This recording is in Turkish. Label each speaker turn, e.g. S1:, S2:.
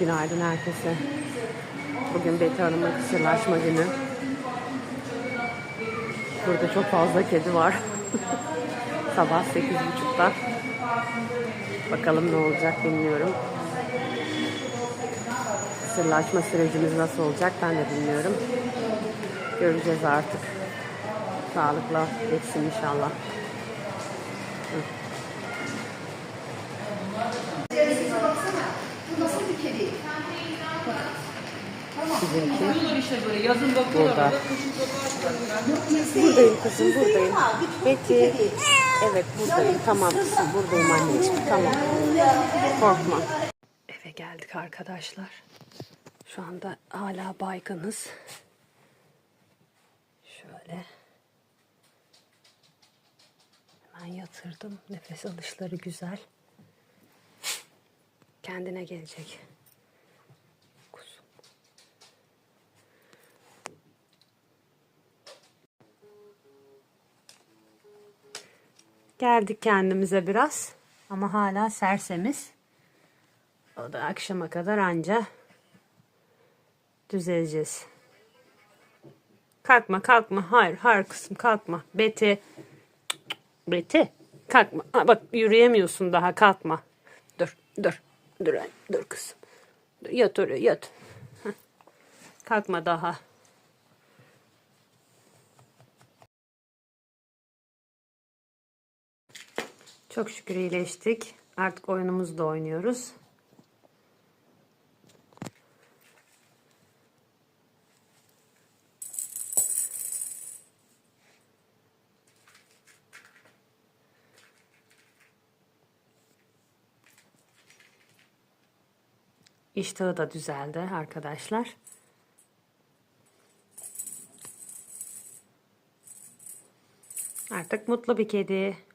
S1: Günaydın herkese. Bugün Betty Hanım'ın kısırlaşma günü. Burada çok fazla kedi var. Sabah 8.30'da. Bakalım ne olacak bilmiyorum. Kısırlaşma sürecimiz nasıl olacak ben de bilmiyorum. Göreceğiz artık. Sağlıkla geçsin inşallah.
S2: Bu nasıl bir kedi?
S1: Bizimki.
S3: Bakıyorlar işte böyle yazın bakıyorlar.
S1: Burada. Buradayım kızım buradayım. Betty. Evet buradayım. Tamam kızım buradayım anneciğim. Tamam. Korkma. Eve geldik arkadaşlar. Şu anda hala baygınız. Şöyle. Hemen yatırdım. Nefes alışları güzel. Kendine gelecek. Geldik kendimize biraz. Ama hala sersemiz. O da akşama kadar anca düzeleceğiz. Kalkma kalkma. Hayır hayır kızım kalkma. Beti. Beti. Kalkma. Ha, bak yürüyemiyorsun daha kalkma. Dur dur. Dur dur kızım. Dur, Yat oraya yat. Heh. Kalkma daha. Çok şükür iyileştik. Artık oyunumuzu da oynuyoruz. İştahı da düzeldi arkadaşlar. Artık mutlu bir kedi.